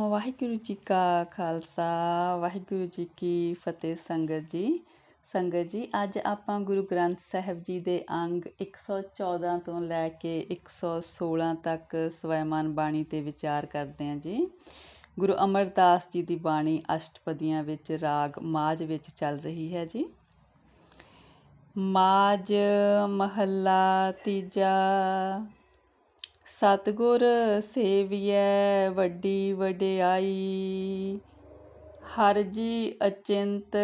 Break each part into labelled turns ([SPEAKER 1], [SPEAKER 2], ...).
[SPEAKER 1] ਵਾਹਿਗੁਰੂ ਜੀ ਕਾ ਖਾਲਸਾ, ਵਾਹਿਗੁਰੂ ਜੀ ਕੀ ਫਤਿਹ ਸੰਗਤ ਜੀ। ਸੰਗਤ ਜੀ, ਅੱਜ ਆਪਾਂ ਗੁਰੂ ਗ੍ਰੰਥ ਸਾਹਿਬ ਜੀ ਦੇ ਅੰਗ 114 ਤੋਂ ਲੈ ਕੇ 116 ਤੱਕ ਸਵੈਮਾਨ ਬਾਣੀ ਤੇ ਵਿਚਾਰ ਕਰਦੇ ਹਾਂ ਜੀ। ਗੁਰੂ ਅਮਰਦਾਸ ਜੀ ਦੀ ਬਾਣੀ ਅਸ਼ਟਪਦੀਆਂ ਵਿੱਚ ਰਾਗ ਮਾਝ ਵਿੱਚ ਚੱਲ ਰਹੀ ਹੈ ਜੀ। ਮਾਝ ਮਹੱਲਾ ਤੀਜਾ ਸਤਿਗੁਰ ਸੇਵੀਐ, ਵੱਡੀ ਵਡਿਆਈ। ਹਰ ਜੀ ਅਚਿੰਤ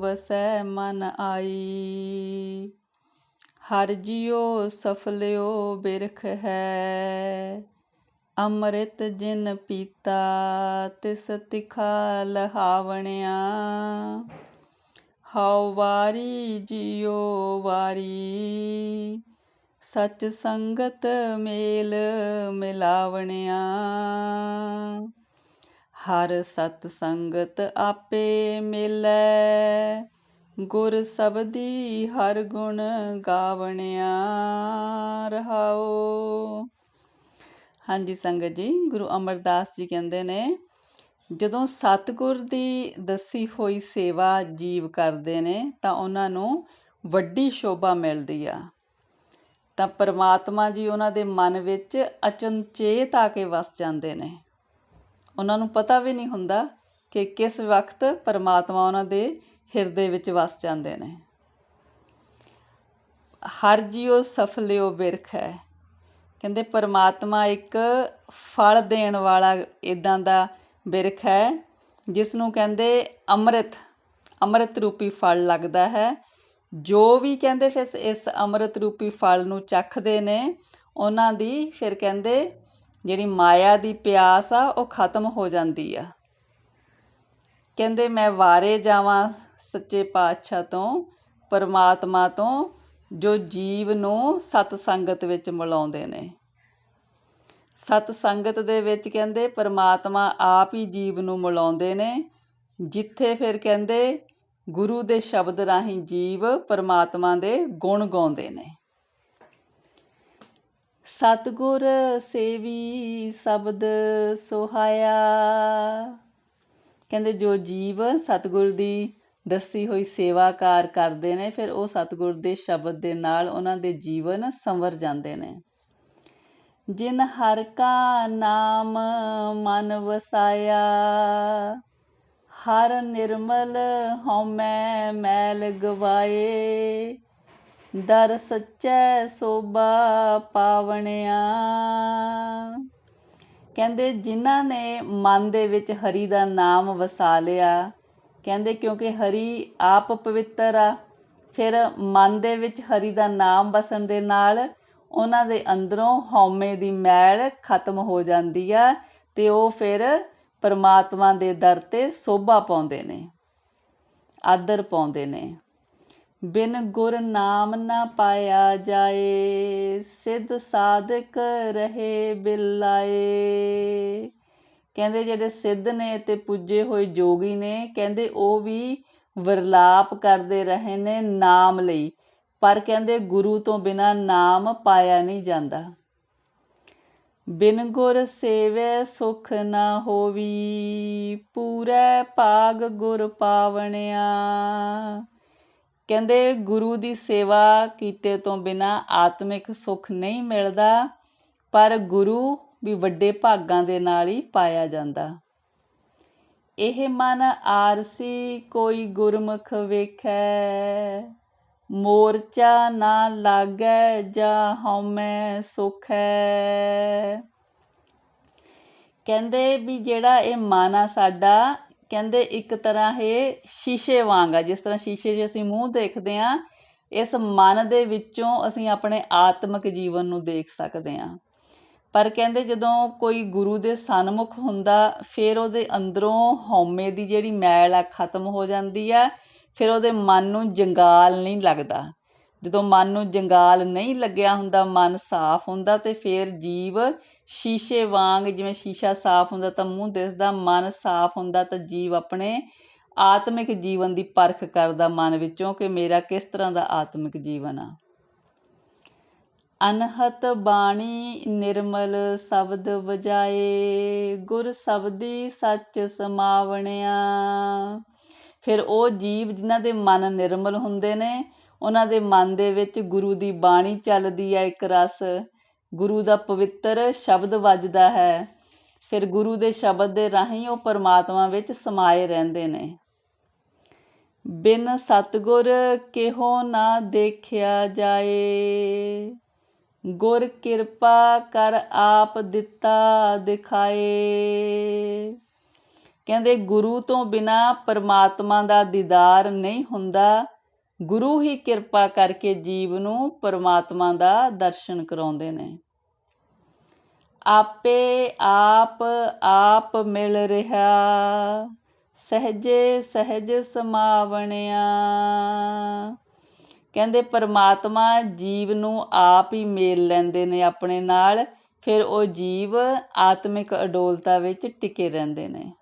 [SPEAKER 1] ਵਸੈ ਮਨ ਆਈ। ਹਰ ਜਿਉ ਸਫਲਿਓ ਬਿਰਖ ਹੈ। ਅੰਮ੍ਰਿਤ ਜਿਨ ਪੀਤਾ, ਤਿਸ ਤਿਖਾ ਲਹਾਵਣਿਆ। ਹਉ ਵਾਰੀ ਜਿਉ ਵਾਰੀ। ਸਚ ਸੰਗਤ ਮੇਲ ਮਿਲਾਵਣਿਆ। ਹਰ ਸਤ ਸੰਗਤ ਆਪੇ ਮਿਲੈ। ਗੁਰ ਸਬਦੀ ਹਰ ਗੁਣ ਗਾਵਣਿਆ ਰਹਾਓ ਹਾਂਜੀ ਸੰਗਤ ਜੀ, ਗੁਰੂ ਅਮਰਦਾਸ ਜੀ ਕਹਿੰਦੇ ਨੇ, ਜਦੋਂ ਸਤਗੁਰ ਦੀ ਦੱਸੀ ਹੋਈ ਸੇਵਾ ਜੀਵ ਕਰਦੇ ਨੇ, ਤਾਂ ਉਹਨਾਂ ਨੂੰ ਵੱਡੀ ਸ਼ੋਭਾ ਮਿਲਦੀ ਆ। ਤਾਂ ਪਰਮਾਤਮਾ ਜੀ ਉਹਨਾਂ ਦੇ ਮਨ ਵਿੱਚ ਅਚਨਚੇਤ ਆ ਕੇ ਵਸ ਜਾਂਦੇ ਨੇ। ਉਹਨਾਂ ਨੂੰ ਪਤਾ ਵੀ ਨਹੀਂ ਹੁੰਦਾ ਕਿ ਕਿਸ ਵਕਤ ਪਰਮਾਤਮਾ ਉਹਨਾਂ ਦੇ ਹਿਰਦੇ ਵਿੱਚ ਵਸ ਜਾਂਦੇ ਨੇ। ਹਰ ਜੀਉ ਸਫਲਿਓ ਬਿਰਖ ਹੈ। ਕਹਿੰਦੇ ਪਰਮਾਤਮਾ ਇੱਕ ਫਲ ਦੇਣ ਵਾਲਾ ਇਦਾਂ ਦਾ ਬਿਰਖ ਹੈ ਜਿਸ ਨੂੰ ਕਹਿੰਦੇ ਅੰਮ੍ਰਿਤ ਅੰਮ੍ਰਿਤ ਰੂਪੀ ਫਲ ਲੱਗਦਾ ਹੈ। ਜੋ ਵੀ ਕਹਿੰਦੇ ਇਸ ਇਸ ਅੰਮ੍ਰਿਤ ਰੂਪੀ ਫਲ ਨੂੰ ਚੱਖਦੇ ਨੇ, ਉਹਨਾਂ ਦੀ ਫਿਰ ਕਹਿੰਦੇ ਜਿਹੜੀ ਮਾਇਆ ਦੀ ਪਿਆਸ ਆ, ਉਹ ਖਤਮ ਹੋ ਜਾਂਦੀ ਆ। ਕਹਿੰਦੇ ਮੈਂ ਵਾਰੇ ਜਾਵਾਂ ਸੱਚੇ ਪਾਤਸ਼ਾਹ ਤੋਂ, ਪਰਮਾਤਮਾ ਤੋਂ, ਜੋ ਜੀਵ ਨੂੰ ਸਤ ਸੰਗਤ ਵਿੱਚ ਮਿਲਾਉਂਦੇ ਨੇ। ਸਤ ਸੰਗਤ ਦੇ ਵਿੱਚ ਕਹਿੰਦੇ ਪਰਮਾਤਮਾ ਆਪ ਹੀ ਜੀਵ ਨੂੰ ਮਿਲਾਉਂਦੇ ਨੇ, ਜਿੱਥੇ ਫਿਰ ਕਹਿੰਦੇ ਗੁਰੂ ਦੇ ਸ਼ਬਦ ਰਾਹੀਂ ਜੀਵ ਪਰਮਾਤਮਾ ਦੇ ਗੁਣ ਗਾਉਂਦੇ ਨੇ। ਸਤਗੁਰ ਸੇਵੀ ਸ਼ਬਦ ਸੁਹਾਇਆ। ਕਹਿੰਦੇ ਜੋ ਜੀਵ ਸਤਗੁਰ ਦੀ ਦੱਸੀ ਹੋਈ ਸੇਵਾਕਾਰ ਕਰਦੇ ਨੇ, ਫਿਰ ਉਹ ਸਤਗੁਰ ਦੇ ਸ਼ਬਦ ਦੇ ਨਾਲ ਉਹਨਾਂ ਦੇ ਜੀਵਨ ਸੰਵਰ ਜਾਂਦੇ ਨੇ। ਜਿਨ ਹਰ ਕਾ ਨਾਮ ਮਨ ਵਸਾਇਆ ਹਰ ਨਿਰਮਲ ਹਉਮੈ ਮੈਲ ਗਵਾਏ। ਦਰ ਸੱਚੈ ਸੋਭਾ ਪਾਵਣਿਆ। ਕਹਿੰਦੇ ਜਿਨ੍ਹਾਂ ਨੇ ਮਨ ਦੇ ਵਿੱਚ ਹਰੀ ਦਾ ਨਾਮ ਵਸਾ ਲਿਆ, ਕਹਿੰਦੇ ਕਿਉਂਕਿ ਹਰੀ ਆਪ ਪਵਿੱਤਰ ਆ, ਫਿਰ ਮਨ ਦੇ ਵਿੱਚ ਹਰੀ ਦਾ ਨਾਮ ਵਸਣ ਦੇ ਨਾਲ ਉਹਨਾਂ ਦੇ ਅੰਦਰੋਂ ਹਉਮੈ ਦੀ ਮੈਲ ਖਤਮ ਹੋ ਜਾਂਦੀ ਆ ਤੇ ਉਹ ਫਿਰ ਪਰਮਾਤਮਾ ਦੇ ਦਰ ਤੇ ਸੋਭਾ ਪਾਉਂਦੇ ਨੇ, ਆਦਰ ਪਾਉਂਦੇ ਨੇ। ਬਿਨ ਗੁਰ ਨਾਮ ਨਾ ਪਾਇਆ ਜਾਏ, ਸਿੱਧ ਸਾਧਕ ਰਹੇ ਬਿਲਾਏ। ਕਹਿੰਦੇ ਜਿਹੜੇ ਸਿੱਧ ਨੇ ਤੇ ਪੁੱਜੇ ਹੋਏ ਜੋਗੀ ਨੇ, ਕਹਿੰਦੇ ਉਹ ਵੀ ਵਰਲਾਪ ਕਰਦੇ ਰਹੇ ਨੇ ਨਾਮ ਲਈ। ਪਰ ਕਹਿੰਦੇ ਗੁਰੂ ਤੋਂ ਬਿਨਾ ਨਾਮ ਪਾਇਆ ਨਹੀਂ ਜਾਂਦਾ। ਬਿਨ ਗੁਰ ਸੇਵੇ ਸੁਖ ਨਾ ਹੋਵੀ, ਪੂਰੇ ਭਾਗ ਗੁਰ ਪਾਵਣਿਆ। ਕਹਿੰਦੇ ਗੁਰੂ ਦੀ ਸੇਵਾ ਕੀਤੇ ਤੋਂ ਬਿਨਾ ਆਤਮਿਕ ਸੁਖ ਨਹੀਂ ਮਿਲਦਾ, ਪਰ ਗੁਰੂ ਵੀ ਵੱਡੇ ਭਾਗਾਂ ਦੇ ਨਾਲ ਹੀ ਪਾਇਆ ਜਾਂਦਾ। ਇਹ ਮਨ ਆਰਸੀ ਕੋਈ ਗੁਰਮੁਖ ਵੇਖੈ। ਮੋਰਚਾ ਨਾ ਲਾਗੈ ਜਾ ਹਉਮੈ ਸੁਖੈ। ਕਹਿੰਦੇ ਵੀ ਜਿਹੜਾ ਇਹ ਮਨ ਆ ਸਾਡਾ, ਕਹਿੰਦੇ ਇੱਕ ਤਰ੍ਹਾਂ ਇਹ ਸ਼ੀਸ਼ੇ ਵਾਂਗ ਆ। ਜਿਸ ਤਰ੍ਹਾਂ ਸ਼ੀਸ਼ੇ 'ਚ ਅਸੀਂ ਮੂੰਹ ਦੇਖਦੇ ਆ, ਇਸ ਮਨ ਦੇ ਵਿੱਚੋਂ ਅਸੀਂ ਆਪਣੇ ਆਤਮਿਕ ਜੀਵਨ ਨੂੰ ਦੇਖ ਸਕਦੇ ਆ। ਪਰ ਕਹਿੰਦੇ ਜਦੋਂ ਕੋਈ ਗੁਰੂ ਦੇ ਸਨਮੁਖ ਹੁੰਦਾ, ਫਿਰ ਉਹਦੇ ਅੰਦਰੋਂ ਹਉਮੈ ਦੀ ਜਿਹੜੀ ਮੈਲ ਆ, ਖਤਮ ਹੋ ਜਾਂਦੀ ਆ। ਫਿਰ ਉਹਦੇ ਮਨ ਨੂੰ ਜੰਗਾਲ ਨਹੀਂ ਲੱਗਦਾ। ਜਦੋਂ ਮਨ ਨੂੰ ਜੰਗਾਲ ਨਹੀਂ ਲੱਗਿਆ ਹੁੰਦਾ, ਮਨ ਸਾਫ਼ ਹੁੰਦਾ ਤੇ ਫਿਰ ਜੀਵ ਸ਼ੀਸ਼ੇ ਵਾਂਗ ਜਿਵੇਂ ਸ਼ੀਸ਼ਾ ਸਾਫ਼ ਹੁੰਦਾ ਤਾਂ ਮੂੰਹ ਦਿਸਦਾ, ਮਨ ਸਾਫ਼ ਹੁੰਦਾ ਤਾਂ ਜੀਵ ਆਪਣੇ ਆਤਮਿਕ ਜੀਵਨ ਦੀ ਪਰਖ ਕਰਦਾ ਮਨ ਵਿੱਚੋਂ ਕਿ ਮੇਰਾ ਕਿਸ ਤਰ੍ਹਾਂ ਦਾ ਆਤਮਿਕ ਜੀਵਨ ਆ। ਅਨਹਤ ਬਾਣੀ ਨਿਰਮਲ ਸ਼ਬਦ ਵਜਾਏ, ਗੁਰ ਸ਼ਬਦੀ ਸੱਚ ਸਮਾਵਣਿਆ। ਫਿਰ ਉਹ ਜੀਵ ਜਿਨ੍ਹਾਂ ਦੇ ਮਨ ਨਿਰਮਲ ਹੁੰਦੇ ਨੇ, ਉਹਨਾਂ ਦੇ ਮਨ ਦੇ ਵਿੱਚ ਗੁਰੂ ਦੀ ਬਾਣੀ ਚੱਲਦੀ ਹੈ ਇੱਕ ਰਸ। ਗੁਰੂ ਦਾ ਪਵਿੱਤਰ ਸ਼ਬਦ ਵੱਜਦਾ ਹੈ। ਫਿਰ ਗੁਰੂ ਦੇ ਸ਼ਬਦ ਦੇ ਰਾਹੀਂ ਉਹ ਪਰਮਾਤਮਾ ਵਿੱਚ ਸਮਾਏ ਰਹਿੰਦੇ ਨੇ। ਬਿਨ ਸਤਗੁਰ ਕਿਹੋ ਨਾ ਦੇਖਿਆ ਜਾਏ। ਗੁਰ ਕਿਰਪਾ ਕਰ ਆਪ ਦਿੱਤਾ ਦਿਖਾਏ। ਕਹਿੰਦੇ ਗੁਰੂ ਤੋਂ ਬਿਨਾ ਪਰਮਾਤਮਾ ਦਾ ਦੀਦਾਰ ਨਹੀਂ ਹੁੰਦਾ। ਗੁਰੂ ਹੀ ਕਿਰਪਾ ਕਰਕੇ ਜੀਵ ਨੂੰ ਪਰਮਾਤਮਾ ਦਾ ਦਰਸ਼ਨ ਕਰਾਉਂਦੇ ਨੇ। ਆਪੇ ਆਪ ਆਪ ਮਿਲ ਰਿਹਾ। ਸਹਜੇ ਸਹਜ ਸਮਾਵਣਿਆ। ਕਹਿੰਦੇ ਪਰਮਾਤਮਾ ਜੀਵ ਨੂੰ ਆਪ ਹੀ ਮੇਲ ਲੈਂਦੇ ਨੇ ਆਪਣੇ ਨਾਲ। ਫਿਰ ਉਹ ਜੀਵ ਆਤਮਿਕ ਅਡੋਲਤਾ ਵਿੱਚ ਟਿਕੇ ਰਹਿੰਦੇ ਨੇ।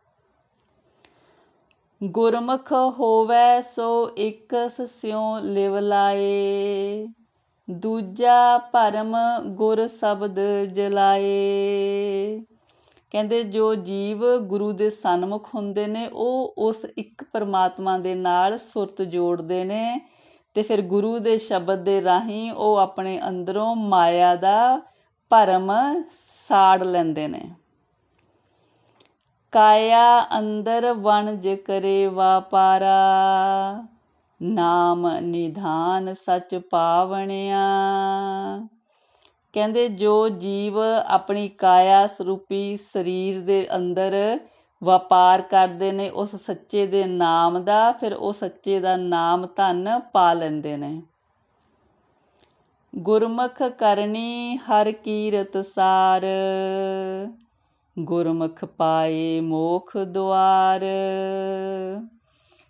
[SPEAKER 1] ਗੁਰਮੁਖ ਹੋਵੇ ਸੋ ਇੱਕ ਸਿਉ ਲਿਵ ਲਾਏ, ਦੂਜਾ ਭਰਮ ਗੁਰ ਸ਼ਬਦ ਜਲਾਏ। ਕਹਿੰਦੇ ਜੋ ਜੀਵ ਗੁਰੂ ਦੇ ਸਨਮੁਖ ਹੁੰਦੇ ਨੇ, ਉਹ ਉਸ ਇੱਕ ਪਰਮਾਤਮਾ ਦੇ ਨਾਲ ਸੁਰਤ ਜੋੜਦੇ ਨੇ ਤੇ ਫਿਰ ਗੁਰੂ ਦੇ ਸ਼ਬਦ ਦੇ ਰਾਹੀਂ ਉਹ ਆਪਣੇ ਅੰਦਰੋਂ ਮਾਇਆ ਦਾ ਭਰਮ ਸਾੜ ਲੈਂਦੇ ਨੇ। ਕਾਇਆ ਅੰਦਰ ਵਣਜ ਕਰੇ ਵਾਪਾਰਾ। ਨਾਮ ਨਿਧਾਨ ਸਚ ਪਾਵਣਿਆ। ਕਹਿੰਦੇ ਜੋ ਜੀਵ ਆਪਣੀ ਕਾਇਆ ਸਰੂਪੀ ਸਰੀਰ ਦੇ ਅੰਦਰ ਵਪਾਰ ਕਰਦੇ ਨੇ, ਉਸ ਸੱਚੇ ਦੇ ਨਾਮ ਦਾ, ਫਿਰ ਉਹ ਸੱਚੇ ਦਾ ਨਾਮ ਧਨ ਪਾ ਲੈਂਦੇ ਨੇ। ਗੁਰਮੁਖ ਕਰਨੀ ਹਰ ਕੀਰਤ ਸਾਰ। ਗੁਰਮੁਖ ਪਾਏ ਮੋਖ ਦੁਆਰ।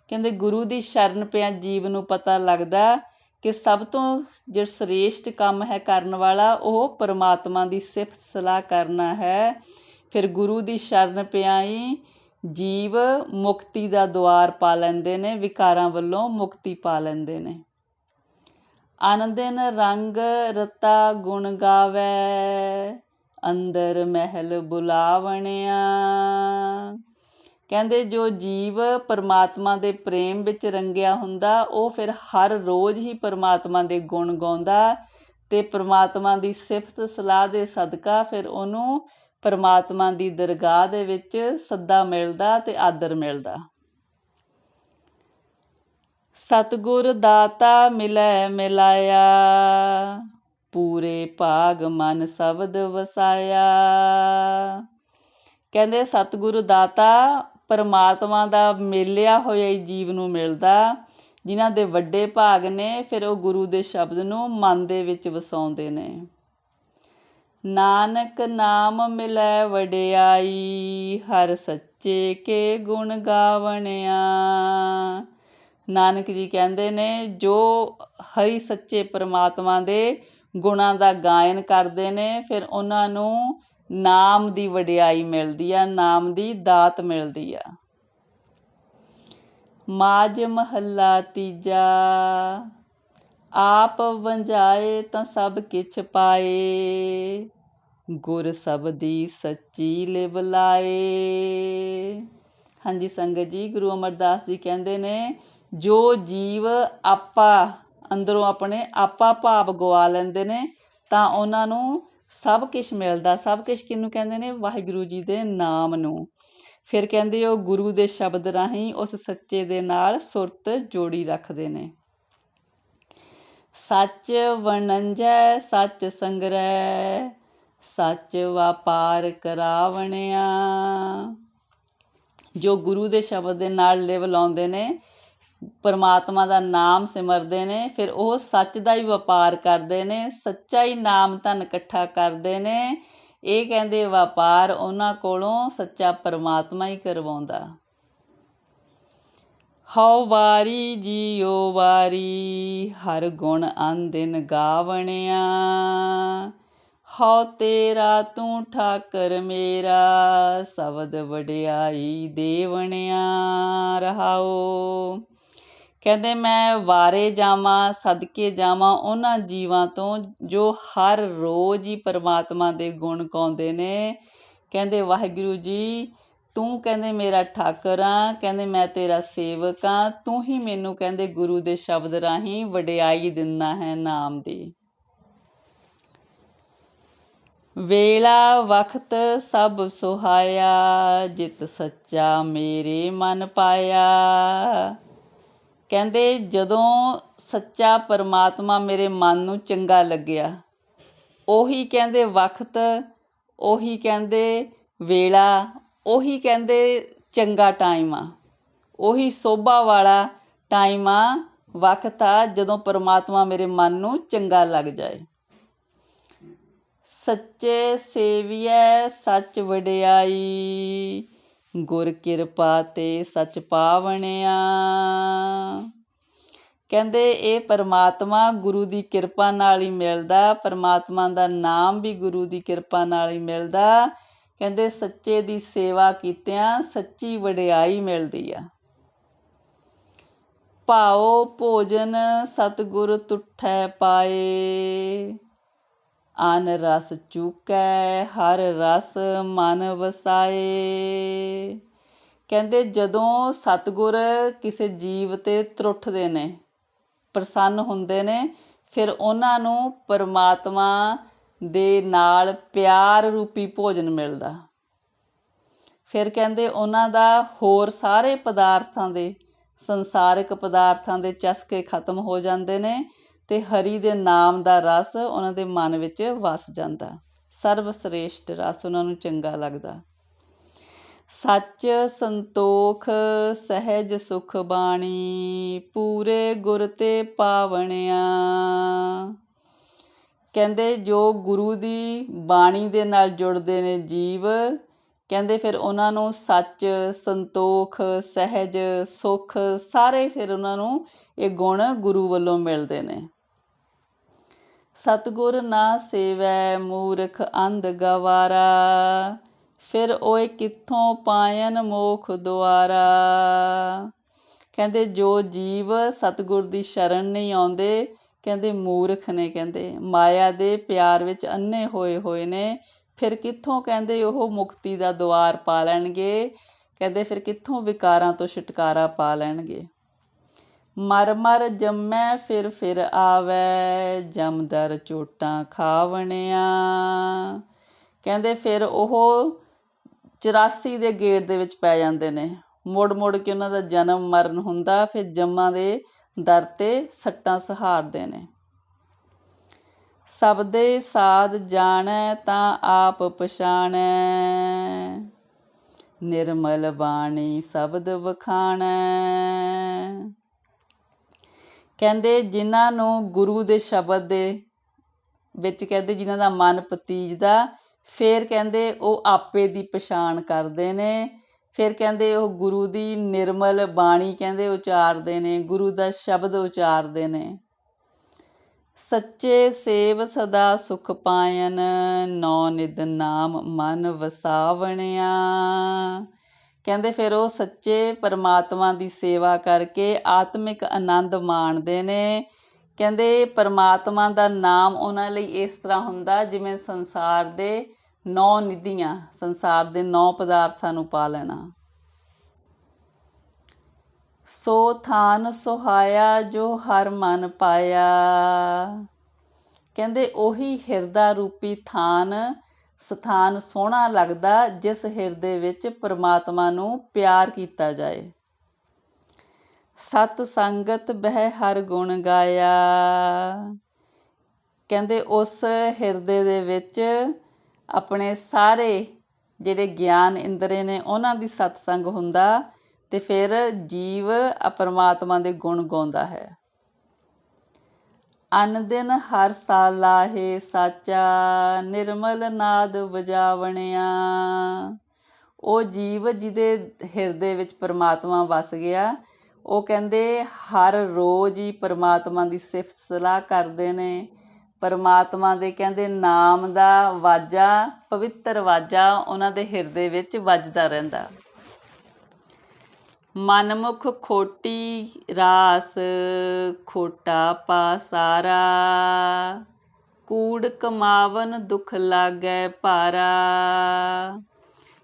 [SPEAKER 1] ਕਹਿੰਦੇ ਗੁਰੂ ਦੀ ਸ਼ਰਨ ਪਿਆ ਜੀਵ ਨੂੰ ਪਤਾ ਲੱਗਦਾ ਕਿ ਸਭ ਤੋਂ ਜਿਹੜਾ ਸ੍ਰੇਸ਼ਟ ਕੰਮ ਹੈ ਕਰਨ ਵਾਲਾ, ਉਹ ਪਰਮਾਤਮਾ ਦੀ ਸਿਫਤ ਸਲਾਹ ਕਰਨਾ ਹੈ। ਫਿਰ ਗੁਰੂ ਦੀ ਸ਼ਰਨ ਪਿਆ ਹੀ ਜੀਵ ਮੁਕਤੀ ਦਾ ਦੁਆਰ ਪਾ ਲੈਂਦੇ ਨੇ, ਵਿਕਾਰਾਂ ਵੱਲੋਂ ਮੁਕਤੀ ਪਾ ਲੈਂਦੇ ਨੇ। ਆਨੰਦਨ ਰੰਗ ਰਤਾ ਗੁਣ ਗਾਵੇ ਅੰਦਰ ਮਹਿਲ ਬੁਲਾਵਣਿਆ। ਕਹਿੰਦੇ ਜੋ ਜੀਵ ਪਰਮਾਤਮਾ ਦੇ ਪ੍ਰੇਮ ਵਿੱਚ ਰੰਗਿਆ ਹੁੰਦਾ, ਉਹ ਫਿਰ ਹਰ ਰੋਜ਼ ਹੀ ਪਰਮਾਤਮਾ ਦੇ ਗੁਣ ਗਾਉਂਦਾ ਤੇ ਪਰਮਾਤਮਾ ਦੀ ਸਿਫਤ ਸਲਾਹ ਦੇ ਸਦਕਾ ਫਿਰ ਉਹਨੂੰ ਪਰਮਾਤਮਾ ਦੀ ਦਰਗਾਹ ਦੇ ਵਿੱਚ ਸੱਦਾ ਮਿਲਦਾ ਤੇ ਆਦਰ ਮਿਲਦਾ। ਸਤਗੁਰ ਦਾਤਾ ਮਿਲੈ ਮਿਲਾਇਆ। ਪੂਰੇ ਭਾਗ ਮਨ ਸ਼ਬਦ ਵਸਾਇਆ। ਕਹਿੰਦੇ, ਸਤਗੁਰੂ ਦਾਤਾ, ਪਰਮਾਤਮਾ ਦਾ ਮੇਲਿਆ ਹੋਇਆ ਜੀਵ ਨੂੰ ਮਿਲਦਾ। ਜਿਨ੍ਹਾਂ ਦੇ ਵੱਡੇ ਭਾਗ ਨੇ, ਫਿਰ ਉਹ ਗੁਰੂ ਦੇ ਸ਼ਬਦ ਨੂੰ ਮਨ ਦੇ ਵਿੱਚ ਵਸਾਉਂਦੇ ਨੇ। ਨਾਨਕ ਨਾਮ ਮਿਲੈ ਵਡਿਆਈ, ਹਰ ਸੱਚੇ ਕੇ ਗੁਣ ਗਾਵਣਿਆ। ਨਾਨਕ ਜੀ ਕਹਿੰਦੇ ਨੇ, ਜੋ ਹਰੀ ਸੱਚੇ ਪਰਮਾਤਮਾ ਦੇ ਗੁਣਾਂ ਦਾ ਗਾਇਨ ਕਰਦੇ ਨੇ, ਫਿਰ ਉਹਨਾਂ ਨੂੰ ਨਾਮ ਦੀ ਵਡਿਆਈ ਮਿਲਦੀ ਆ, ਨਾਮ ਦੀ ਦਾਤ ਮਿਲਦੀ ਆ। ਮਾਜ ਮਹੱਲਾ ਤੀਜਾ, ਆਪ ਵੰਜਾਏ ਤਾਂ ਸਭ ਕਿਛ ਪਾਏ, ਗੁਰ ਸਬਦੀ ਸੱਚੀ ਲਿਵ ਲਾਏ। ਹਾਂਜੀ ਸੰਗਤ ਜੀ, ਗੁਰੂ ਅਮਰਦਾਸ ਜੀ ਕਹਿੰਦੇ ਨੇ, ਜੋ ਜੀਵ ਆਪਾ ਅੰਦਰੋਂ ਆਪਣੇ ਆਪਾ ਭਾਵ ਗਵਾ ਲੈਂਦੇ ਨੇ, ਤਾਂ ਉਹਨਾਂ ਨੂੰ ਸਭ ਕੁਝ ਮਿਲਦਾ। ਸਭ ਕੁਝ ਕਿਹਨੂੰ ਕਹਿੰਦੇ ਨੇ? ਵਾਹਿਗੁਰੂ ਜੀ ਦੇ ਨਾਮ ਨੂੰ। ਫਿਰ ਕਹਿੰਦੇ ਉਹ ਗੁਰੂ ਦੇ ਸ਼ਬਦ ਰਾਹੀਂ ਉਸ ਸੱਚੇ ਦੇ ਨਾਲ ਸੁਰਤ ਜੋੜੀ ਰੱਖਦੇ ਨੇ। ਸੱਚ ਵਣੰਜੈ, ਸੱਚ ਸੰਗ੍ਰਹਿ, ਸੱਚ ਵਪਾਰ ਕਰਾਵਣਿਆ। ਜੋ ਗੁਰੂ ਦੇ ਸ਼ਬਦ ਦੇ ਨਾਲ ਲਿਵ ਲਾਉਂਦੇ ਨੇ ਪਰਮਾਤਮਾ ਦਾ ਨਾਮ ਸਿਮਰਦੇ ਨੇ, ਫਿਰ ਉਹ ਸੱਚ ਦਾ ਹੀ ਵਪਾਰ ਕਰਦੇ ਨੇ, ਸੱਚਾ ਹੀ ਨਾਮ ਧਨ ਇਕੱਠਾ ਕਰਦੇ ਨੇ। ਇਹ ਕਹਿੰਦੇ ਵਪਾਰ ਉਹਨਾਂ ਕੋਲੋਂ ਸੱਚਾ ਪਰਮਾਤਮਾ ਹੀ ਕਰਵਾਉਂਦਾ। ਹਉ ਵਾਰੀ ਜੀਓ ਵਾਰੀ, ਹਰ ਗੁਣ ਆਂਦਿਨ ਗਾਵਣਿਆ। ਹਉ ਤੇਰਾ ਤੂੰ ਠਾਕਰ ਮੇਰਾ, ਸ਼ਬਦ ਵਡਿਆਈ ਦੇਵਣਿਆ। ਰਹਾਓ। ਕਹਿੰਦੇ ਮੈਂ ਵਾਰੇ ਜਾਵਾਂ, ਸਦਕੇ ਜਾਵਾਂ, ਉਹਨਾਂ ਜੀਵਾਂ ਤੋਂ ਜੋ ਹਰ ਰੋਜ਼ ਹੀ ਪਰਮਾਤਮਾ ਦੇ ਗੁਣ ਗਾਉਂਦੇ ਨੇ। ਕਹਿੰਦੇ, ਵਾਹਿਗੁਰੂ ਜੀ, ਤੂੰ ਕਹਿੰਦੇ, ਮੇਰਾ ਠਾਕਰ ਆ, ਕਹਿੰਦੇ, ਮੈਂ ਤੇਰਾ ਸੇਵਕ ਆ, ਤੂੰ ਹੀ ਮੈਨੂੰ ਕਹਿੰਦੇ, ਗੁਰੂ ਦੇ ਸ਼ਬਦ ਰਾਹੀਂ ਵਡਿਆਈ ਦਿੰਦਾ ਹੈ ਨਾਮ ਦੀ। ਵੇਲਾ ਵਕਤ ਸਭ ਸੁਹਾਇਆ, ਜਿਤ ਸੱਚਾ ਮੇਰੇ ਮਨ ਪਾਇਆ। ਕਹਿੰਦੇ, ਜਦੋਂ ਸੱਚਾ ਪਰਮਾਤਮਾ ਮੇਰੇ ਮਨ ਨੂੰ ਚੰਗਾ ਲੱਗਿਆ, ਉਹੀ ਕਹਿੰਦੇ ਵਕਤ, ਉਹੀ ਕਹਿੰਦੇ ਵੇਲਾ, ਉਹੀ ਕਹਿੰਦੇ ਚੰਗਾ ਟਾਈਮ ਆ। ਉਹੀ ਸੋਭਾ ਵਾਲਾ ਟਾਈਮ ਆ, ਵਕਤ ਆ, ਜਦੋਂ ਪਰਮਾਤਮਾ ਮੇਰੇ ਮਨ ਨੂੰ ਚੰਗਾ ਲੱਗ ਜਾਏ। ਸੱਚੇ ਸੇਵੀਐ, ਸੱਚ ਵਡਿਆਈ ਗੁਰ ਕਿਰਪਾ ਤੇ ਸੱਚ ਪਾਵਣਿਆ। ਕਹਿੰਦੇ, ਇਹ ਪਰਮਾਤਮਾ ਗੁਰੂ ਦੀ ਕਿਰਪਾ ਨਾਲ ਹੀ ਮਿਲਦਾ। ਪਰਮਾਤਮਾ ਦਾ ਨਾਮ ਵੀ ਗੁਰੂ ਦੀ ਕਿਰਪਾ ਨਾਲ ਹੀ ਮਿਲਦਾ। ਕਹਿੰਦੇ, ਸੱਚੇ ਦੀ ਸੇਵਾ ਕੀਤਿਆਂ ਸੱਚੀ ਵਡਿਆਈ ਮਿਲਦੀ ਆ। ਭਾਉ ਭੋਜਨ ਸਤਿਗੁਰ ਤੁਠੈ ਪਾਏ। ਅਨ ਰਸ ਚੂਕੈ, ਹਰ ਰਸ ਮਨ ਵਸਾਏ। ਕਹਿੰਦੇ, ਜਦੋਂ ਸਤਿਗੁਰ ਕਿਸੇ ਜੀਵ ਤੇ ਤਰੁੱਠਦੇ ਨੇ, ਪ੍ਰਸੰਨ ਹੁੰਦੇ ਨੇ, ਫਿਰ ਉਹਨਾਂ ਨੂੰ ਪਰਮਾਤਮਾ ਦੇ ਨਾਲ ਪਿਆਰ ਰੂਪੀ ਭੋਜਨ ਮਿਲਦਾ। ਫਿਰ ਕਹਿੰਦੇ, ਉਹਨਾਂ ਦਾ ਹੋਰ ਸਾਰੇ ਪਦਾਰਥਾਂ ਦੇ, ਸੰਸਾਰਿਕ ਪਦਾਰਥਾਂ ਦੇ ਚਸਕੇ ਖਤਮ ਹੋ ਜਾਂਦੇ ਨੇ ਅਤੇ ਹਰੀ ਦੇ ਨਾਮ ਦਾ ਰਸ ਉਹਨਾਂ ਦੇ ਮਨ ਵਿੱਚ ਵਸ ਜਾਂਦਾ। ਸਰਵ ਸ੍ਰੇਸ਼ਟ ਰਸ ਉਹਨਾਂ ਨੂੰ ਚੰਗਾ ਲੱਗਦਾ। ਸੱਚ ਸੰਤੋਖ ਸਹਿਜ ਸੁਖ ਬਾਣੀ, ਪੂਰੇ ਗੁਰ ਤੇ ਪਾਵਣਿਆ। ਕਹਿੰਦੇ ਜੋ ਗੁਰੂ ਦੀ ਬਾਣੀ ਦੇ ਨਾਲ ਜੁੜਦੇ ਨੇ ਜੀਵ, ਕਹਿੰਦੇ ਫਿਰ ਉਹਨਾਂ ਨੂੰ ਸੱਚ, ਸੰਤੋਖ, ਸਹਿਜ, ਸੁਖ ਸਾਰੇ ਫਿਰ ਉਹਨਾਂ ਨੂੰ ਇਹ ਗੁਣ ਗੁਰੂ ਵੱਲੋਂ ਮਿਲਦੇ ਨੇ। ਸਤਗੁਰ ਨਾ ਸੇਵੈ ਮੂਰਖ ਅੰਧ ਗਵਾਰਾ, ਫਿਰ ਓਏ ਕਿੱਥੋਂ ਪਾਇਨ ਮੋਖ ਦੁਆਰਾ? ਕਹਿੰਦੇ, ਜੋ ਜੀਵ ਸਤਗੁਰ ਦੀ ਸ਼ਰਨ ਨਹੀਂ ਆਉਂਦੇ, ਕਹਿੰਦੇ, ਮੂਰਖ ਨੇ ਕਹਿੰਦੇ, ਮਾਇਆ ਦੇ ਪਿਆਰ ਵਿੱਚ ਅੰਨੇ ਹੋਏ ਹੋਏ ਨੇ, ਫਿਰ ਕਿੱਥੋਂ ਕਹਿੰਦੇ ਉਹ ਮੁਕਤੀ ਦਾ ਦੁਆਰ ਪਾ ਲੈਣਗੇ? ਕਹਿੰਦੇ, ਫਿਰ ਕਿੱਥੋਂ ਵਿਕਾਰਾਂ ਤੋਂ ਛੁਟਕਾਰਾ ਪਾ ਲੈਣਗੇ? ਮਰ ਮਰ ਜੰਮੈ, ਫਿਰ ਫਿਰ ਆਵੈ ਜਮਦਰ ਚੋਟਾਂ ਖਾਵਣਿਆ। ਕਹਿੰਦੇ ਫਿਰ ਉਹ 84 ਦੇ ਗੇਟ ਦੇ ਵਿੱਚ ਪੈ ਜਾਂਦੇ ਨੇ। ਮੁੜ ਮੁੜ ਕੇ ਉਹਨਾਂ ਦਾ ਜਨਮ ਮਰਨ ਹੁੰਦਾ, ਫਿਰ ਜੰਮਾਂ ਦੇ ਦਰ ਤੇ ਸੱਟਾਂ ਸਹਾਰਦੇ ਨੇ। ਸਭ ਦੇ ਸਾਧ ਜਾਣੈ, ਤਾਂ ਆਪ ਪਛਾਣੈ। ਨਿਰਮਲ ਬਾਣੀ ਸ਼ਬਦ ਵਖਾਣੈ। ਕਹਿੰਦੇ ਜਿਨ੍ਹਾਂ ਨੂੰ ਗੁਰੂ ਦੇ ਸ਼ਬਦ ਦੇ ਵਿੱਚ ਕਹਿੰਦੇ ਜਿਨ੍ਹਾਂ ਦਾ ਮਨ ਪਤੀਜਦਾ, ਫਿਰ ਕਹਿੰਦੇ ਉਹ ਆਪੇ ਦੀ ਪਛਾਣ ਕਰਦੇ ਨੇ। ਫਿਰ ਕਹਿੰਦੇ ਉਹ ਗੁਰੂ ਦੀ ਨਿਰਮਲ ਬਾਣੀ ਕਹਿੰਦੇ ਉਚਾਰਦੇ ਨੇ, ਗੁਰੂ ਦਾ ਸ਼ਬਦ ਉਚਾਰਦੇ ਨੇ। ਸੱਚੇ ਸੇਵ ਸਦਾ ਸੁਖ ਪਾਇਨ, ਨੌ ਨਿਦ ਨਾਮ ਮਨ ਵਸਾਵਣਿਆ। ਕਹਿੰਦੇ ਫਿਰ ਉਹ ਸੱਚੇ ਪਰਮਾਤਮਾ ਦੀ ਸੇਵਾ ਕਰਕੇ ਆਤਮਿਕ ਆਨੰਦ ਮਾਣਦੇ ਨੇ। ਕਹਿੰਦੇ ਪਰਮਾਤਮਾ ਦਾ ਨਾਮ ਉਹਨਾਂ ਲਈ ਇਸ ਤਰ੍ਹਾਂ ਹੁੰਦਾ ਜਿਵੇਂ ਸੰਸਾਰ ਦੇ ਨੌ ਨਿਧੀਆਂ, ਸੰਸਾਰ ਦੇ ਨੌ ਪਦਾਰਥਾਂ ਨੂੰ ਪਾ ਲੈਣਾ। ਸੋ ਥਾਨ ਸੁਹਾਇਆ ਜੋ ਹਰ ਮਨ ਪਾਇਆ। ਕਹਿੰਦੇ ਉਹੀ ਹਿਰਦਾ ਰੂਪੀ ਥਾਨ ਸਥਾਨ ਸੋਹਣਾ ਲੱਗਦਾ ਜਿਸ ਹਿਰਦੇ ਵਿੱਚ ਪਰਮਾਤਮਾ ਨੂੰ ਪਿਆਰ ਕੀਤਾ ਜਾਏ। ਸਤ ਸੰਗਤ ਬਹਿ ਹਰ ਗੁਣ ਗਾਇਆ। ਕਹਿੰਦੇ ਉਸ ਹਿਰਦੇ ਦੇ ਵਿੱਚ ਆਪਣੇ ਸਾਰੇ ਜਿਹੜੇ ਗਿਆਨ ਇੰਦਰੇ ਨੇ ਉਹਨਾਂ ਦੀ ਸਤਸੰਗ ਹੁੰਦਾ ਤੇ ਫਿਰ ਜੀਵ ਪਰਮਾਤਮਾ ਦੇ ਗੁਣ ਗਾਉਂਦਾ ਹੈ। ਅਨ ਦਿਨ ਹਰ ਸਾਲ ਲਾਹੇ ਸਾਚਾ, ਨਿਰਮਲ ਨਾਦ ਵਜਾਵਣਿਆ। ਉਹ ਜੀਵ ਜਿਹਦੇ ਹਿਰਦੇ ਵਿੱਚ ਪਰਮਾਤਮਾ ਵਸ ਗਿਆ, ਉਹ ਕਹਿੰਦੇ ਹਰ ਰੋਜ਼ ਹੀ ਪਰਮਾਤਮਾ ਦੀ ਸਿਫਤ ਸਲਾਹ ਕਰਦੇ ਨੇ। ਪਰਮਾਤਮਾ ਦੇ ਕਹਿੰਦੇ ਨਾਮ ਦਾ ਵਾਜਾ, ਪਵਿੱਤਰ ਵਾਜਾ ਉਹਨਾਂ ਦੇ ਹਿਰਦੇ ਵਿੱਚ ਵੱਜਦਾ ਰਹਿੰਦਾ। ਮਨਮੁਖ ਖੋਟੀ ਰਾਸ, ਖੋਟਾ ਪਾਸਾਰਾ ਕੂੜ ਕਮਾਵਨ ਦੁਖ ਲਾਗੈ ਭਾਰਾ।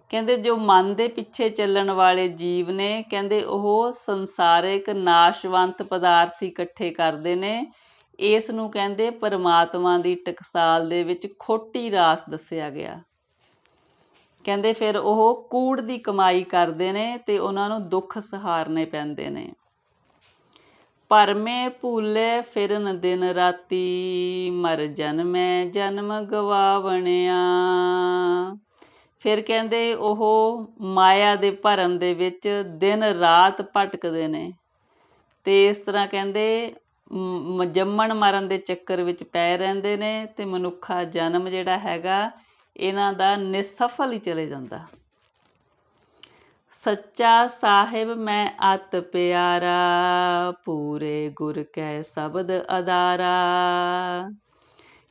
[SPEAKER 1] ਕਹਿੰਦੇ ਜੋ ਮਨ ਦੇ ਪਿੱਛੇ ਚੱਲਣ ਵਾਲੇ ਜੀਵ ਨੇ, ਕਹਿੰਦੇ ਉਹ ਸੰਸਾਰਿਕ ਨਾਸ਼ਵੰਤ ਪਦਾਰਥ ਇਕੱਠੇ ਕਰਦੇ ਨੇ। ਇਸ ਨੂੰ ਕਹਿੰਦੇ ਪਰਮਾਤਮਾ ਦੀ ਟਕਸਾਲ ਦੇ ਵਿੱਚ ਖੋਟੀ ਰਾਸ ਦੱਸਿਆ ਗਿਆ। ਕਹਿੰਦੇ ਫਿਰ ਉਹ ਕੂੜ ਦੀ ਕਮਾਈ ਕਰਦੇ ਨੇ ਤੇ ਉਹਨਾਂ ਨੂੰ ਦੁੱਖ ਸਹਾਰਨੇ ਪੈਂਦੇ ਨੇ। ਪਰਮੇ ਭੂਲੇ ਫਿਰਨ ਦਿਨ ਰਾਤੀ, ਮਰ ਜਨਮੈ ਜਨਮ ਗਵਾਵਣਿਆ। ਫਿਰ ਕਹਿੰਦੇ ਉਹ ਮਾਇਆ ਦੇ ਭਰਮ ਦੇ ਵਿੱਚ ਦਿਨ ਰਾਤ ਭਟਕਦੇ ਨੇ ਤੇ ਇਸ ਤਰ੍ਹਾਂ ਕਹਿੰਦੇ ਜੰਮਣ ਮਰਨ ਦੇ ਚੱਕਰ ਵਿੱਚ ਪੈ ਰਹਿੰਦੇ ਨੇ ਤੇ ਮਨੁੱਖਾ ਜਨਮ ਜਿਹੜਾ ਹੈਗਾ ਇਹਨਾਂ ਦਾ ਨਿਸਫਲ ਹੀ ਚਲੇ ਜਾਂਦਾ। ਸੱਚਾ ਸਾਹਿਬ ਮੈਂ ਅਤ ਪਿਆਰਾ, ਪੂਰੇ ਗੁਰ ਕੈ ਸ਼ਬਦ ਅਦਾਰਾ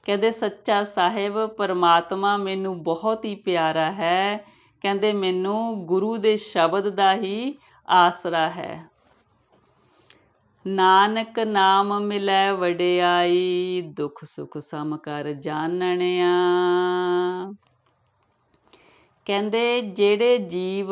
[SPEAKER 1] ਕਹਿੰਦੇ, ਸੱਚਾ ਸਾਹਿਬ, ਪਰਮਾਤਮਾ ਮੈਨੂੰ ਬਹੁਤ ਹੀ ਪਿਆਰਾ ਹੈ। ਕਹਿੰਦੇ, ਮੈਨੂੰ ਗੁਰੂ ਦੇ ਸ਼ਬਦ ਦਾ ਹੀ ਆਸਰਾ ਹੈ। ਨਾਨਕ ਨਾਮ ਮਿਲੈ ਵਡਿਆਈ, ਦੁਖ ਸੁਖ ਸਮ ਕਰ ਜਾਣਣਿਆ। ਕਹਿੰਦੇ ਜਿਹੜੇ ਜੀਵ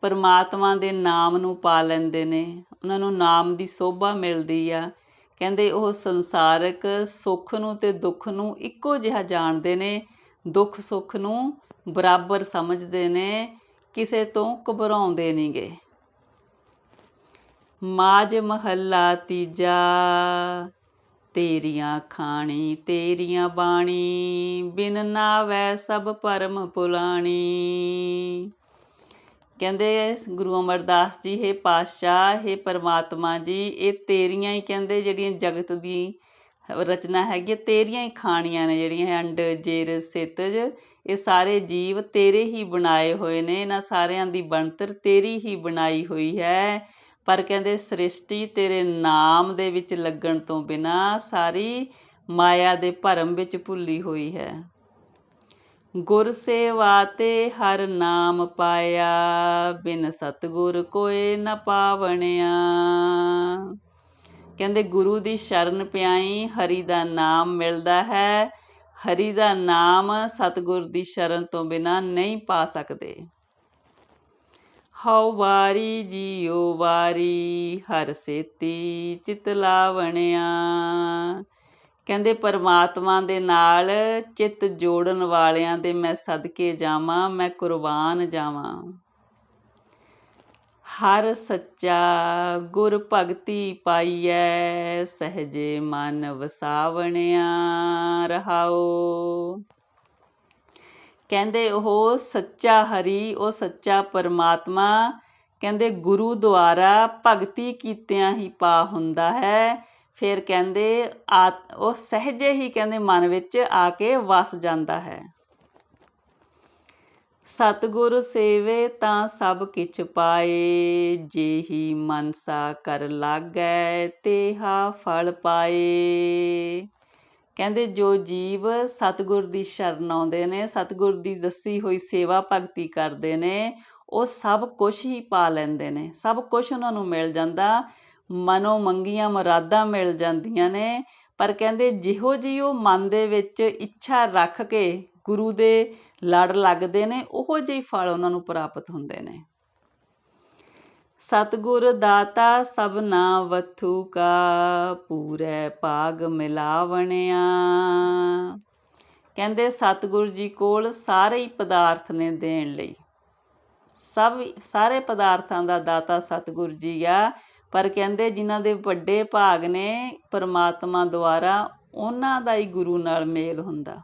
[SPEAKER 1] ਪਰਮਾਤਮਾ ਦੇ ਨਾਮ ਨੂੰ ਪਾ ਲੈਂਦੇ ਨੇ, ਉਹਨਾਂ ਨੂੰ ਨਾਮ ਦੀ ਸੋਭਾ ਮਿਲਦੀ ਆ। ਕਹਿੰਦੇ ਉਹ ਸੰਸਾਰਕ ਸੁੱਖ ਨੂੰ ਤੇ ਦੁੱਖ ਨੂੰ ਇੱਕੋ ਜਿਹਾ ਜਾਣਦੇ ਨੇ, ਦੁੱਖ ਸੁੱਖ ਨੂੰ ਬਰਾਬਰ ਸਮਝਦੇ ਨੇ, ਕਿਸੇ ਤੋਂ ਘਬਰਾਉਂਦੇ ਨਹੀਂਗੇ ਮਾਜ ਮਹੱਲਾ ਤੀਜਾ। ਤੇਰੀਆਂ ਖਾਣੀ ਤੇਰੀਆਂ ਬਾਣੀ ਬਿਨ ਨਾਵੈ ਸਭ ਪਰਮ ਪੁਲਾਣੀ ਕਹਿੰਦੇ ਗੁਰੂ ਅਮਰਦਾਸ ਜੀ ਹੈ ਪਾਤਸ਼ਾਹ ਹੈ ਪਰਮਾਤਮਾ ਜੀ ਇਹ ਤੇਰੀਆਂ ਹੀ ਕਹਿੰਦੇ ਜਿਹੜੀਆਂ ਜਗਤ ਦੀ ਰਚਨਾ ਹੈਗੀ ਹੈ, ਤੇਰੀਆਂ ਹੀ ਖਾਣੀਆਂ ਨੇ ਜਿਹੜੀਆਂ ਅੰਡ ਜੇਰ ਸਿਤਜ ਇਹ ਸਾਰੇ ਜੀਵ ਤੇਰੇ ਹੀ ਬਣਾਏ ਹੋਏ ਨੇ ਇਹਨਾਂ ਸਾਰਿਆਂ ਦੀ ਬਣਤਰ ਤੇਰੀ ਹੀ ਬਣਾਈ ਹੋਈ ਹੈ। ਪਰ ਕਹਿੰਦੇ ਸ੍ਰਿਸ਼ਟੀ ਤੇਰੇ ਨਾਮ ਦੇ ਵਿੱਚ ਲੱਗਣ ਤੋਂ ਬਿਨਾ ਸਾਰੀ ਮਾਇਆ ਦੇ ਭਰਮ ਵਿੱਚ ਭੁੱਲੀ ਹੋਈ ਹੈ। ਗੁਰ ਸੇਵਾ ਤੇ ਹਰ ਨਾਮ ਪਾਇਆ, ਬਿਨ ਸਤਗੁਰ ਕੋਏ ਨ ਪਾਵਣਿਆ। ਕਹਿੰਦੇ ਗੁਰੂ ਦੀ ਸ਼ਰਨ ਪਿਆਈ, ਹਰੀ ਦਾ ਨਾਮ ਮਿਲਦਾ ਹੈ। ਹਰੀ ਦਾ ਨਾਮ ਸਤਗੁਰ ਦੀ ਸ਼ਰਨ ਤੋਂ ਬਿਨਾ ਨਹੀਂ ਪਾ ਸਕਦੇ। ਹਉ ਵਾਰੀ ਜੀਉ ਵਾਰੀ, ਹਰ ਸੇਤੀ ਚਿਤ ਲਾਵਣਿਆ। ਕਹਿੰਦੇ ਪਰਮਾਤਮਾ ਦੇ ਨਾਲ ਚਿੱਤ ਜੋੜਨ ਵਾਲਿਆਂ ਦੇ ਮੈਂ ਸਦਕੇ ਜਾਵਾਂ, ਮੈਂ ਕੁਰਬਾਨ ਜਾਵਾਂ। ਹਰ ਸੱਚਾ ਗੁਰ ਭਗਤੀ ਪਾਈਐ, ਸਹਜੇ ਮਨ ਵਸਾਵਣਿਆ ਰਹਾਓ ਕਹਿੰਦੇ ਉਹ ਸੱਚਾ ਹਰੀ, ਉਹ ਸੱਚਾ ਪਰਮਾਤਮਾ। ਕਹਿੰਦੇ ਗੁਰੂ ਦੁਆਰਾ ਭਗਤੀ ਕੀਤਿਆਂ ਹੀ ਪਾ ਹੁੰਦਾ ਹੈ। ਫਿਰ ਕਹਿੰਦੇ ਆ ਉਹ ਸਹਜੇ ਹੀ ਕਹਿੰਦੇ ਮਨ ਵਿੱਚ ਆ ਕੇ ਵਸ ਜਾਂਦਾ ਹੈ। ਸਤਿਗੁਰ ਸੇਵੇ ਤਾਂ ਸਭ ਕਿਛ ਪਾਏ ਜੇਹੀ ਮਨਸਾ ਕਰ ਲਾਗੈ, ਤੇਹਾ ਫਲ ਪਾਏ। ਕਹਿੰਦੇ ਜੋ ਜੀਵ ਸਤਿਗੁਰ ਦੀ ਸ਼ਰਨ ਆਉਂਦੇ ਨੇ, ਸਤਿਗੁਰ ਦੀ ਦੱਸੀ ਹੋਈ ਸੇਵਾ ਭਗਤੀ ਕਰਦੇ ਨੇ, ਉਹ ਸਭ ਕੁਝ ਹੀ ਪਾ ਲੈਂਦੇ ਨੇ। ਸਭ ਕੁਝ ਉਹਨਾਂ ਨੂੰ ਮਿਲ ਜਾਂਦਾ, ਮਨੋ ਮੰਗੀਆਂ ਮੁਰਾਦਾਂ ਮਿਲ ਜਾਂਦੀਆਂ ਨੇ, ਪਰ ਕਹਿੰਦੇ ਜਿਹੋ ਜਿਹੀ ਉਹ ਮਨ ਦੇ ਵਿੱਚ ਇੱਛਾ ਰੱਖ ਕੇ ਗੁਰੂ ਦੇ ਲੜ ਲੱਗਦੇ ਨੇ, ਉਹੋ ਜਿਹੀ ਫਲ ਉਹਨਾਂ ਨੂੰ ਪ੍ਰਾਪਤ ਹੁੰਦੇ ਨੇ। ਸਤਿਗੁਰ ਦਾਤਾ ਸਭਨਾ ਵਥੂ ਕਾ, ਪੂਰੇ ਭਾਗ ਮਿਲਾਵਣਿਆ। ਕਹਿੰਦੇ ਸਤਿਗੁਰ ਜੀ ਕੋਲ ਸਾਰੇ ਹੀ ਪਦਾਰਥ ਨੇ ਦੇਣ ਲਈ। ਸਭ ਸਾਰੇ ਪਦਾਰਥਾਂ ਦਾ ਦਾਤਾ ਸਤਿਗੁਰ ਜੀ ਆ। ਪਰ ਕਹਿੰਦੇ ਜਿਨ੍ਹਾਂ ਦੇ ਵੱਡੇ ਭਾਗ ਨੇ ਪਰਮਾਤਮਾ ਦੁਆਰਾ, ਉਹਨਾਂ ਦਾ ਹੀ ਗੁਰੂ ਨਾਲ ਮੇਲ ਹੁੰਦਾ।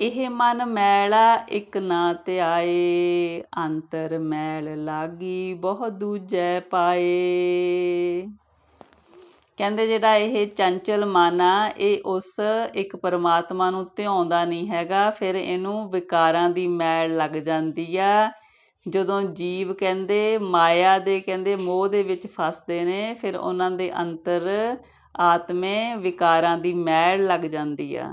[SPEAKER 1] ਇਹ ਮਨ ਮੈਲਾ ਇੱਕ ਨਾ ਧਿਆਏ, ਅੰਤਰ ਮੈਲ ਲਾਗੀ ਬਹੁ ਦੂਜੈ ਪਾਏ। ਕਹਿੰਦੇ ਜਿਹੜਾ ਇਹ ਚੰਚਲ ਮਨ ਆ, ਇਹ ਉਸ ਇੱਕ ਪਰਮਾਤਮਾ ਨੂੰ ਧਿਆਉਂਦਾ ਨਹੀਂ ਹੈਗਾ, ਫਿਰ ਇਹਨੂੰ ਵਿਕਾਰਾਂ ਦੀ ਮੈਲ ਲੱਗ ਜਾਂਦੀ ਆ। ਜਦੋਂ ਜੀਵ ਕਹਿੰਦੇ, ਮਾਇਆ ਦੇ ਕਹਿੰਦੇ ਮੋਹ ਦੇ ਵਿੱਚ ਫਸਦੇ ਨੇ, ਫਿਰ ਉਹਨਾਂ ਦੇ ਅੰਤਰ ਆਤਮੇ ਵਿਕਾਰਾਂ ਦੀ ਮੈਲ ਲੱਗ ਜਾਂਦੀ ਆ।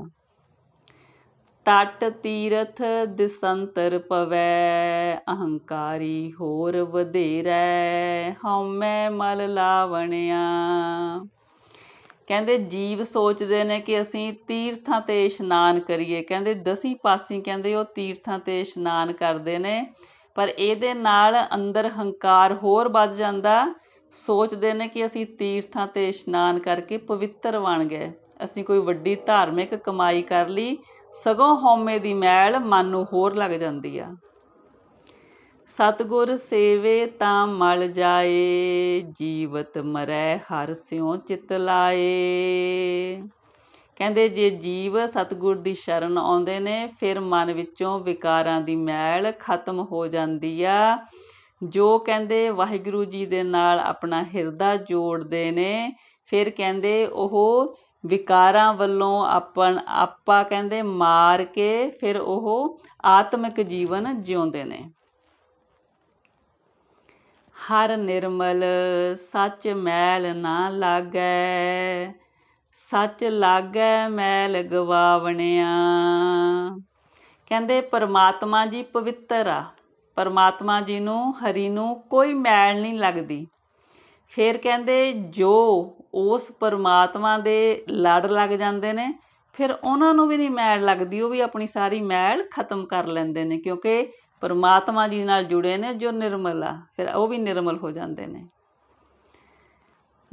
[SPEAKER 1] ਤਟ ਤੀਰਥ ਦਿਸੰਤਰ ਪਵੈ, ਅਹੰਕਾਰੀ ਹੋਰ ਵਧੇਰੈ, ਹਉਮੈ ਮਲ ਲਾਵਣਿਆ। ਕਹਿੰਦੇ ਜੀਵ ਸੋਚਦੇ ਨੇ ਕਿ ਅਸੀਂ ਤੀਰਥਾਂ ਤੇ ਇਸ਼ਨਾਨ ਕਰੀਏ। ਕਹਿੰਦੇ ਦਸੀਂ ਪਾਸੀ ਕਹਿੰਦੇ ਉਹ ਤੀਰਥਾਂ ਤੇ ਇਸ਼ਨਾਨ ਕਰਦੇ ਨੇ, ਪਰ ਇਹਦੇ ਨਾਲ ਅੰਦਰ ਹੰਕਾਰ ਹੋਰ ਵੱਧ ਜਾਂਦਾ। ਸੋਚਦੇ ਨੇ ਕਿ ਅਸੀਂ ਤੀਰਥਾਂ ਤੇ ਇਸ਼ਨਾਨ ਕਰਕੇ ਪਵਿੱਤਰ ਬਣ ਗਏ। ਅਸੀਂ ਕੋਈ ਵੱਡੀ ਧਾਰਮਿਕ ਕਮਾਈ ਕਰ ਲਈ ਸਗੋਂ ਹਉਮੈ ਦੀ ਮੈਲ ਮਨ ਨੂੰ ਹੋਰ ਲੱਗ ਜਾਂਦੀ ਆ। ਸਤਗੁਰ ਸੇਵੇ ਤਾਂ ਮਲ ਜਾਏ, ਜੀਵਤ ਮਰੈ ਹਰ ਸਿਉ ਚਿਤ ਲਾਏ। ਕਹਿੰਦੇ ਜੇ ਜੀਵ ਸਤਗੁਰ ਦੀ ਸ਼ਰਨ ਆਉਂਦੇ ਨੇ, ਫਿਰ ਮਨ ਵਿੱਚੋਂ ਵਿਕਾਰਾਂ ਦੀ ਮੈਲ ਖਤਮ ਹੋ ਜਾਂਦੀ ਆ। ਜੋ ਕਹਿੰਦੇ ਵਾਹਿਗੁਰੂ ਜੀ ਦੇ ਨਾਲ ਆਪਣਾ ਹਿਰਦਾ ਜੋੜਦੇ ਨੇ, ਫਿਰ ਕਹਿੰਦੇ ਉਹ ਵਿਕਾਰਾਂ ਵੱਲੋਂ ਆਪਣ, ਆਪਾ ਕਹਿੰਦੇ ਮਾਰ ਕੇ ਫਿਰ ਉਹ ਆਤਮਿਕ ਜੀਵਨ ਜਿਉਂਦੇ ਨੇ। ਹਰ ਨਿਰਮਲ ਸੱਚ ਮੈਲ ਨਾ ਲਾਗੈ, ਸੱਚ ਲਾਗੈ ਮੈਲ ਗਵਾਵਣਿਆ। ਕਹਿੰਦੇ ਪਰਮਾਤਮਾ ਜੀ ਪਵਿੱਤਰ ਆ। ਪਰਮਾਤਮਾ ਜੀ ਨੂੰ, ਹਰੀ ਨੂੰ ਕੋਈ ਮੈਲ ਨਹੀਂ ਲੱਗਦੀ। ਫਿਰ ਕਹਿੰਦੇ ਜੋ ਉਸ ਪਰਮਾਤਮਾ ਦੇ ਲੜ ਲੱਗ ਜਾਂਦੇ ਨੇ, ਫਿਰ ਉਹਨਾਂ ਨੂੰ ਵੀ ਨਹੀਂ ਮੈਲ ਲੱਗਦੀ, ਉਹ ਵੀ ਆਪਣੀ ਸਾਰੀ ਮੈਲ ਖਤਮ ਕਰ ਲੈਂਦੇ ਨੇ, ਕਿਉਂਕਿ ਪਰਮਾਤਮਾ ਜੀ ਨਾਲ ਜੁੜੇ ਨੇ ਜੋ ਨਿਰਮਲ ਆ, ਫਿਰ ਉਹ ਵੀ ਨਿਰਮਲ ਹੋ ਜਾਂਦੇ ਨੇ।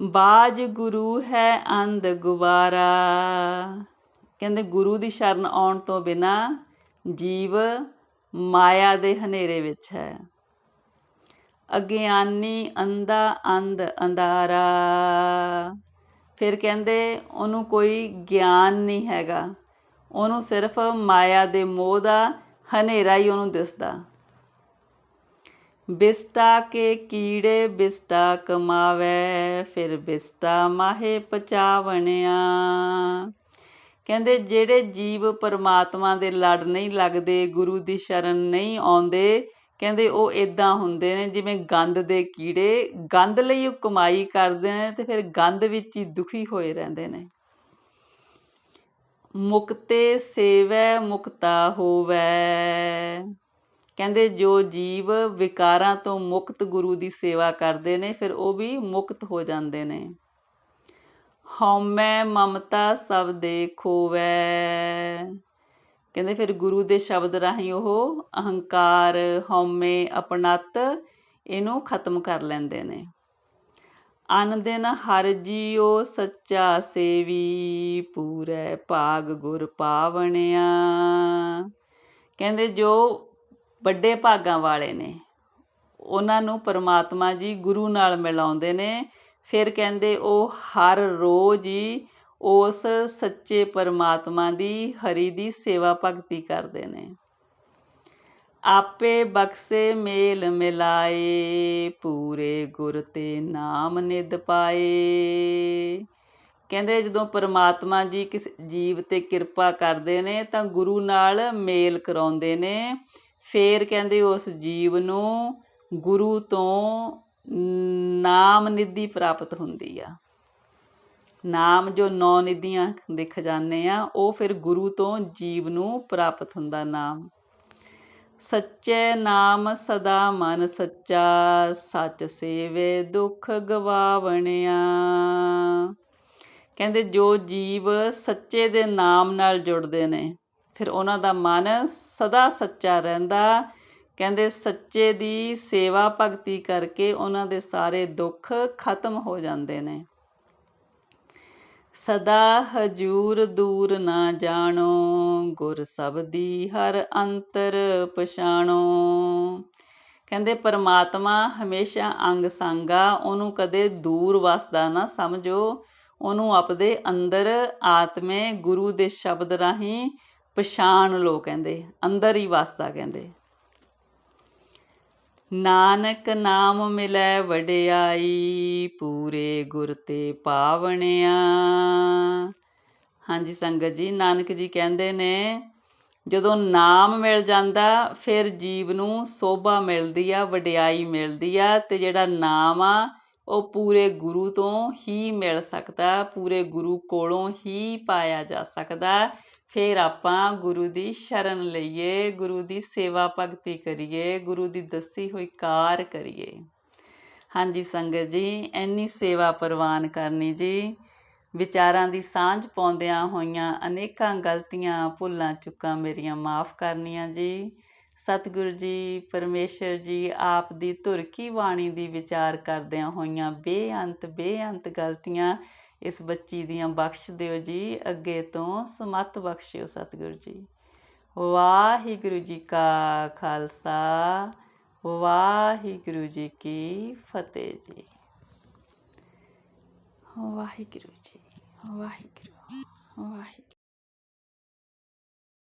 [SPEAKER 1] ਬਾਜ ਗੁਰੂ ਹੈ ਅੰਧ ਗੁਬਾਰਾ, ਕਹਿੰਦੇ ਗੁਰੂ ਦੀ ਸ਼ਰਨ ਆਉਣ ਤੋਂ ਬਿਨਾ ਜੀਵ ਮਾਇਆ ਦੇ ਹਨੇਰੇ ਵਿੱਚ ਹੈ। ਅਗਿਆਨੀ ਅੰਧਾ ਅੰਧ ਅੰਧਾਰਾ। ਫਿਰ ਕਹਿੰਦੇ, ਉਹਨੂੰ ਕੋਈ ਗਿਆਨ ਨਹੀਂ ਹੈਗਾ। ਉਹਨੂੰ ਸਿਰਫ ਮਾਇਆ ਦੇ ਮੋਹ ਦਾ ਹਨੇਰਾ ਹੀ ਉਹਨੂੰ ਦਿਸਦਾ। ਬਿਸਟਾ ਕੇ ਕੀੜੇ ਬਿਸਟਾ ਕਮਾਵੇ, ਫਿਰ ਬਿਸਟਾ ਮਾਹੇ ਪਚਾਵਣਿਆ। ਕਹਿੰਦੇ, ਜਿਹੜੇ ਜੀਵ ਪਰਮਾਤਮਾ ਦੇ ਲੜ ਨਹੀਂ ਲੱਗਦੇ, ਗੁਰੂ ਦੀ ਸ਼ਰਨ ਨਹੀਂ ਆਉਂਦੇ ਕਹਿੰਦੇ ਉਹ ਇਦਾਂ ਹੁੰਦੇ ਨੇ, ਜਿਵੇਂ ਗੰਦ ਦੇ ਕੀੜੇ, ਗੰਦ ਲਈ ਉਹ ਕਮਾਈ ਕਰਦੇ ਨੇ ਤੇ ਫਿਰ ਗੰਦ ਵਿੱਚ ਹੀ ਦੁਖੀ ਹੋਏ ਰਹਿੰਦੇ ਨੇ। ਮੁਕਤੇ ਸੇਵੈ, ਮੁਕਤਾ ਹੋਵੈ। ਕਹਿੰਦੇ ਜੋ ਜੀਵ ਵਿਕਾਰਾਂ ਤੋਂ ਮੁਕਤ ਗੁਰੂ ਦੀ ਸੇਵਾ ਕਰਦੇ ਨੇ, ਫਿਰ ਉਹ ਵੀ ਮੁਕਤ ਹੋ ਜਾਂਦੇ ਨੇ। ਹਉਮੈ ਮਮਤਾ ਸਭ ਦੇ ਖੋਵੈ ਕਹਿੰਦੇ ਫਿਰ ਗੁਰੂ ਦੇ ਸ਼ਬਦ ਰਾਹੀਂ ਉਹ ਅਹੰਕਾਰ, ਹਉਮੈ, ਅਪਣਤ ਇਹਨੂੰ ਖਤਮ ਕਰ ਲੈਂਦੇ ਨੇ। ਅਨ ਦਿਨ ਹਰ ਜੀਓ ਸੱਚਾ ਸੇਵੀ, ਪੂਰੇ ਭਾਗ ਗੁਰ ਪਾਵਣਿਆ। ਕਹਿੰਦੇ ਜੋ ਵੱਡੇ ਭਾਗਾਂ ਵਾਲੇ ਨੇ, ਉਹਨਾਂ ਨੂੰ ਪਰਮਾਤਮਾ ਜੀ ਗੁਰੂ ਨਾਲ ਮਿਲਾਉਂਦੇ ਨੇ। ਫਿਰ ਕਹਿੰਦੇ ਉਹ ਹਰ ਰੋਜ਼ ਹੀ ਉਸ ਸੱਚੇ ਪਰਮਾਤਮਾ ਦੀ, ਹਰੀ ਦੀ ਸੇਵਾ ਭਗਤੀ ਕਰਦੇ ਨੇ। ਆਪੇ ਬਖਸੇ ਮੇਲ ਮਿਲਾਏ, ਪੂਰੇ ਗੁਰ ਤੇ ਨਾਮ ਨਿਦ ਪਾਏ। ਕਹਿੰਦੇ ਜਦੋਂ ਪਰਮਾਤਮਾ ਜੀ ਕਿਸ ਜੀਵ ਤੇ ਕਿਰਪਾ ਕਰਦੇ ਨੇ, ਤਾਂ ਗੁਰੂ ਨਾਲ ਮੇਲ ਕਰਾਉਂਦੇ ਨੇ। ਫੇਰ ਕਹਿੰਦੇ ਉਸ ਜੀਵ ਨੂੰ ਗੁਰੂ ਤੋਂ ਨਾਮ ਨਿਧੀ ਪ੍ਰਾਪਤ ਹੁੰਦੀ ਆ। ਨਾਮ ਜੋ ਨੌ ਨਿਧੀਆਂ ਦੇ ਖਜ਼ਾਨੇ ਆ, ਉਹ ਫਿਰ ਗੁਰੂ ਤੋਂ ਜੀਵ ਨੂੰ ਪ੍ਰਾਪਤ ਹੁੰਦਾ ਨਾਮ। ਸੱਚੇ ਨਾਮ ਸਦਾ ਮਨ ਸੱਚਾ, ਸੱਚ ਸੇਵੇ ਦੁੱਖ ਗਵਾਵਣਿਆ। ਕਹਿੰਦੇ ਜੋ ਜੀਵ ਸੱਚੇ ਦੇ ਨਾਮ ਨਾਲ ਜੁੜਦੇ ਨੇ, ਫਿਰ ਉਹਨਾਂ ਦਾ ਮਨ ਸਦਾ ਸੱਚਾ ਰਹਿੰਦਾ। ਕਹਿੰਦੇ ਸੱਚੇ ਦੀ ਸੇਵਾ ਭਗਤੀ ਕਰਕੇ ਉਹਨਾਂ ਦੇ ਸਾਰੇ ਦੁੱਖ ਖਤਮ ਹੋ ਜਾਂਦੇ ਨੇ। ਸਦਾ ਹਜੂਰ ਦੂਰ ਨਾ ਜਾਣੋ, ਗੁਰ ਸਬਦੀ ਹਰ ਅੰਤਰ ਪਛਾਣੋ। ਕਹਿੰਦੇ, ਪਰਮਾਤਮਾ ਹਮੇਸ਼ਾ ਅੰਗ ਸੰਗਾ, ਉਹਨੂੰ ਕਦੇ ਦੂਰ ਵਸਦਾ ਨਾ ਸਮਝੋ। ਉਹਨੂੰ ਆਪਦੇ ਅੰਦਰ ਆਤਮੇ ਗੁਰੂ ਦੇ ਸ਼ਬਦ ਰਾਹੀਂ ਪਛਾਣ ਲੋ ਕਹਿੰਦੇ। ਅੰਦਰ ਹੀ ਵਸਦਾ, ਕਹਿੰਦੇ। ਨਾਨਕ ਨਾਮ ਮਿਲੈ ਵਡਿਆਈ, ਪੂਰੇ ਗੁਰ ਤੇ ਪਾਵਣਿਆ। ਹਾਂਜੀ ਸੰਗਤ ਜੀ, ਨਾਨਕ ਜੀ ਕਹਿੰਦੇ ਨੇ, ਜਦੋਂ ਨਾਮ ਮਿਲ ਜਾਂਦਾ, ਫਿਰ ਜੀਵ ਨੂੰ ਸੋਭਾ ਮਿਲਦੀ ਆ, ਵਡਿਆਈ ਮਿਲਦੀ ਆ, ਤੇ ਜਿਹੜਾ ਨਾਮ ਆ ਉਹ ਪੂਰੇ ਗੁਰੂ ਤੋਂ ਹੀ ਮਿਲ ਸਕਦਾ, ਪੂਰੇ ਗੁਰੂ ਕੋਲੋਂ ਹੀ ਪਾਇਆ ਜਾ ਸਕਦਾ। ਫਿਰ ਆਪਾਂ ਗੁਰੂ ਦੀ ਸ਼ਰਨ ਲਈਏ, ਗੁਰੂ ਦੀ ਸੇਵਾ ਭਗਤੀ ਕਰੀਏ, ਗੁਰੂ ਦੀ ਦੱਸੀ ਹੋਈ ਕਾਰ ਕਰੀਏ। ਹਾਂਜੀ ਸੰਗਤ ਜੀ, ਇੰਨੀ ਸੇਵਾ ਪ੍ਰਵਾਨ ਕਰਨੀ ਜੀ। ਵਿਚਾਰਾਂ ਦੀ ਸਾਂਝ ਪਾਉਂਦਿਆਂ ਹੋਈਆਂ ਅਨੇਕਾਂ ਗਲਤੀਆਂ, ਭੁੱਲਾਂ, ਚੁੱਕਾਂ ਮੇਰੀਆਂ ਮਾਫ ਕਰਨੀਆਂ ਜੀ। ਸਤਿਗੁਰੂ ਜੀ, ਪਰਮੇਸ਼ਰ ਜੀ, ਆਪ ਦੀ ਧੁਰ ਕੀ ਬਾਣੀ ਦੀ ਵਿਚਾਰ ਕਰਦਿਆਂ ਹੋਈਆਂ ਬੇਅੰਤ ਬੇਅੰਤ ਗਲਤੀਆਂ ਇਸ ਬੱਚੀ ਦੀਆਂ ਬਖਸ਼ ਦਿਓ ਜੀ, ਅੱਗੇ ਤੋਂ ਸਮਤ ਬਖਸ਼ਿਓ ਸਤਿਗੁਰੂ ਜੀ। ਵਾਹਿਗੁਰੂ ਜੀ ਕਾ ਖਾਲਸਾ, ਵਾਹਿਗੁਰੂ ਜੀ ਕੀ ਫਤਿਹ ਜੀ। ਵਾਹਿਗੁਰੂ ਜੀ, ਵਾਹਿਗੁਰੂ ਵਾਹਿਗੁਰੂ।